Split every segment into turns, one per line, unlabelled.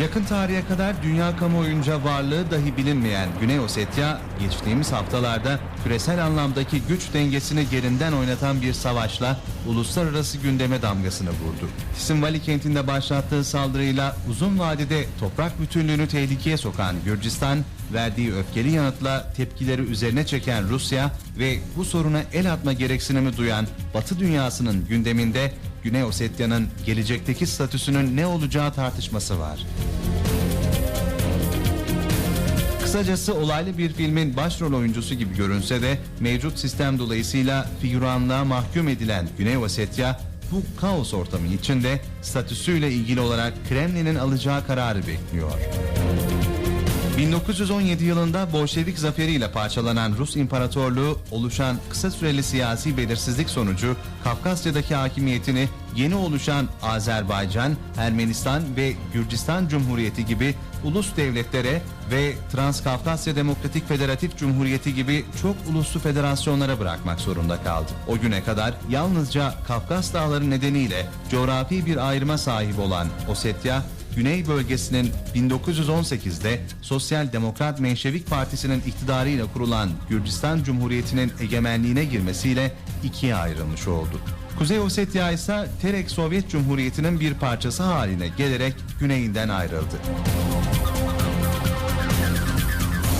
Yakın tarihe kadar dünya kamuoyunca varlığı dahi bilinmeyen Güney Ossetya, geçtiğimiz haftalarda küresel anlamdaki güç dengesini yerinden oynatan bir savaşla uluslararası gündeme damgasını vurdu. Tisinvali kentinde başlattığı saldırıyla uzun vadede toprak bütünlüğünü tehlikeye sokan Gürcistan, verdiği öfkeli yanıtla tepkileri üzerine çeken Rusya ve bu soruna el atma gereksinimi duyan Batı dünyasının gündeminde Güney Osetya'nın gelecekteki statüsünün ne olacağı tartışması var. Kısacası olaylı bir filmin başrol oyuncusu gibi görünse de mevcut sistem dolayısıyla figüranlığa mahkum edilen Güney Osetya bu kaos ortamı içinde statüsüyle ilgili olarak Kremlin'in alacağı kararı bekliyor. 1917 yılında Bolşevik zaferiyle parçalanan Rus İmparatorluğu oluşan kısa süreli siyasi belirsizlik sonucu Kafkasya'daki hakimiyetini yeni oluşan Azerbaycan, Ermenistan ve Gürcistan Cumhuriyeti gibi ulus devletlere ve Transkafkasya Demokratik Federatif Cumhuriyeti gibi çok uluslu federasyonlara bırakmak zorunda kaldı. O güne kadar yalnızca Kafkas Dağları nedeniyle coğrafi bir ayrıma sahip olan Osetya, Güney bölgesinin 1918'de Sosyal Demokrat Menşevik Partisi'nin iktidarıyla kurulan Gürcistan Cumhuriyeti'nin egemenliğine girmesiyle ikiye ayrılmış oldu. Kuzey Ossetya ise Terek Sovyet Cumhuriyeti'nin bir parçası haline gelerek güneyinden ayrıldı.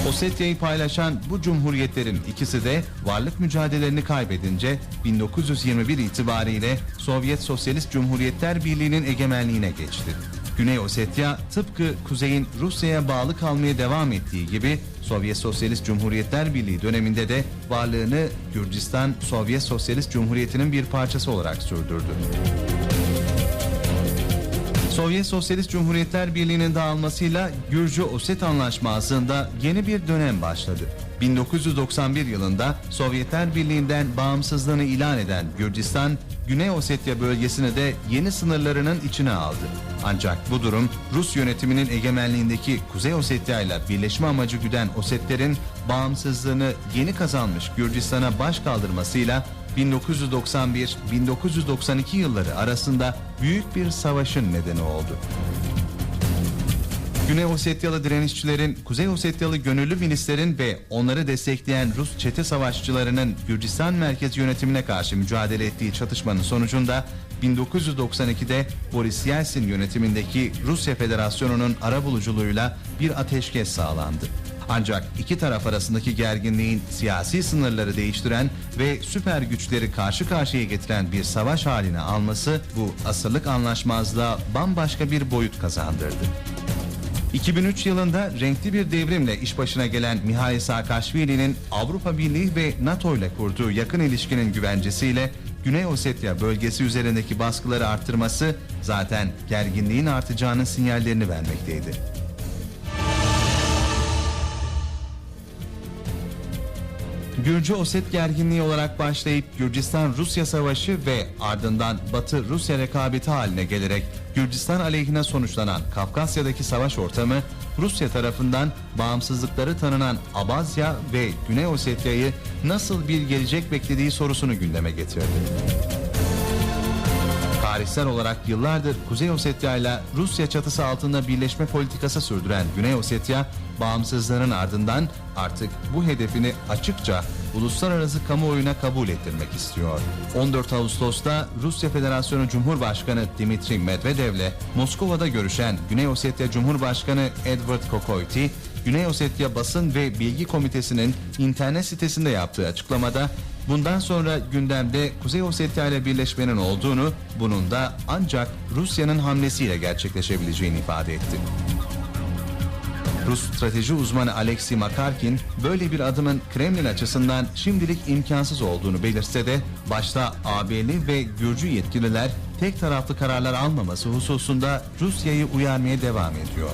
Osetya'yı paylaşan bu cumhuriyetlerin ikisi de varlık mücadelelerini kaybedince 1921 itibariyle Sovyet Sosyalist Cumhuriyetler Birliği'nin egemenliğine geçti. Güney Osetya tıpkı kuzeyin Rusya'ya bağlı kalmaya devam ettiği gibi Sovyet Sosyalist Cumhuriyetler Birliği döneminde de varlığını Gürcistan Sovyet Sosyalist Cumhuriyeti'nin bir parçası olarak sürdürdü. Sovyet Sosyalist Cumhuriyetler Birliği'nin dağılmasıyla Gürcü-Oset Anlaşması'nda yeni bir dönem başladı. 1991 yılında Sovyetler Birliği'nden bağımsızlığını ilan eden Gürcistan, Güney Osetya bölgesini de yeni sınırlarının içine aldı. Ancak bu durum Rus yönetiminin egemenliğindeki Kuzey Osetya ile birleşme amacı güden Osetlerin bağımsızlığını yeni kazanmış Gürcistan'a baş kaldırmasıyla 1991-1992 yılları arasında büyük bir savaşın nedeni oldu. Güney Osetyalı direnişçilerin, Kuzey Osetyalı gönüllü milislerin ve onları destekleyen Rus çete savaşçılarının Gürcistan merkez yönetimine karşı mücadele ettiği çatışmanın sonucunda 1992'de Boris Yeltsin yönetimindeki Rusya Federasyonu'nun arabuluculuğuyla bir ateşkes sağlandı. Ancak iki taraf arasındaki gerginliğin siyasi sınırları değiştiren ve süper güçleri karşı karşıya getiren bir savaş haline alması bu asırlık anlaşmazlığa bambaşka bir boyut kazandırdı. 2003 yılında renkli bir devrimle iş başına gelen Mihail Saakashvili'nin Avrupa Birliği ve NATO ile kurduğu yakın ilişkinin güvencesiyle Güney Osetya bölgesi üzerindeki baskıları arttırması zaten gerginliğin artacağının sinyallerini vermekteydi. Gürcü Oset gerginliği olarak başlayıp Gürcistan-Rusya savaşı ve ardından Batı-Rusya rekabeti haline gelerek Gürcistan aleyhine sonuçlanan Kafkasya'daki savaş ortamı Rusya tarafından bağımsızlıkları tanınan Abazya ve Güney Osetya'yı nasıl bir gelecek beklediği sorusunu gündeme getirdi. Tarihsel olarak yıllardır Kuzey Osetya ile Rusya çatısı altında birleşme politikası sürdüren Güney Osetya, bağımsızlığının ardından artık bu hedefini açıkça uluslararası kamuoyuna kabul ettirmek istiyor. 14 Ağustos'ta Rusya Federasyonu Cumhurbaşkanı Dimitri Medvedev'le Moskova'da görüşen Güney Osetya Cumhurbaşkanı Edward Kokoyti, Güney Osetya Basın ve Bilgi Komitesi'nin internet sitesinde yaptığı açıklamada bundan sonra gündemde Kuzey Osetya ile birleşmenin olduğunu, bunun da ancak Rusya'nın hamlesiyle gerçekleşebileceğini ifade etti. Rus strateji uzmanı Alexey Makarkin böyle bir adımın Kremlin açısından şimdilik imkansız olduğunu belirtse de başta AB'li ve Gürcü yetkililer tek taraflı kararlar almaması hususunda Rusya'yı uyarmaya devam ediyor.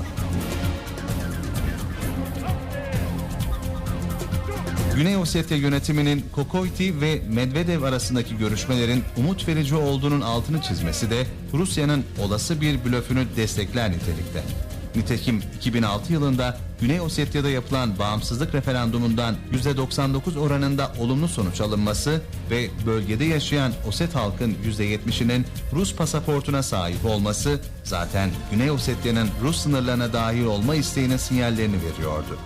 Güney Ossetya yönetiminin Kokoyti ve Medvedev arasındaki görüşmelerin umut verici olduğunun altını çizmesi de Rusya'nın olası bir blöfünü destekler nitelikte. Nitekim 2006 yılında Güney Osetya'da yapılan bağımsızlık referandumundan %99 oranında olumlu sonuç alınması ve bölgede yaşayan Oset halkın %70'inin Rus pasaportuna sahip olması zaten Güney Osetya'nın Rus sınırlarına dahil olma isteğinin sinyallerini veriyordu.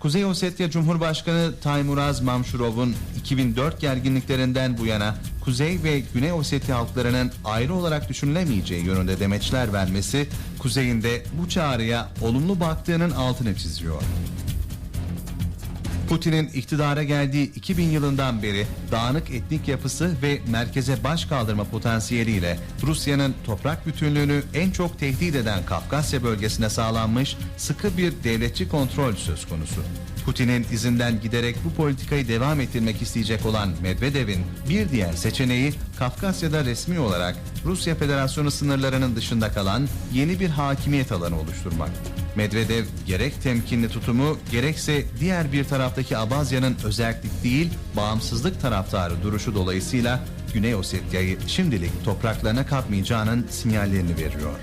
Kuzey Ossetya Cumhurbaşkanı Taymuraz Mamshurov'un 2004 gerginliklerinden bu yana Kuzey ve Güney Ossetya halklarının ayrı olarak düşünülemeyeceği yönünde demeçler vermesi, kuzeyinde bu çağrıya olumlu baktığının altını çiziyor. Putin'in iktidara geldiği 2000 yılından beri dağınık etnik yapısı ve merkeze baş kaldırma potansiyeliyle Rusya'nın toprak bütünlüğünü en çok tehdit eden Kafkasya bölgesine sağlanmış sıkı bir devletçi kontrol söz konusu. Putin'in izinden giderek bu politikayı devam ettirmek isteyecek olan Medvedev'in bir diğer seçeneği Kafkasya'da resmi olarak Rusya Federasyonu sınırlarının dışında kalan yeni bir hakimiyet alanı oluşturmak. Medvedev gerek temkinli tutumu gerekse diğer bir taraftaki Abazya'nın özellik değil bağımsızlık taraftarı duruşu dolayısıyla Güney Osetya'yı şimdilik topraklarına katmayacağının sinyallerini veriyor.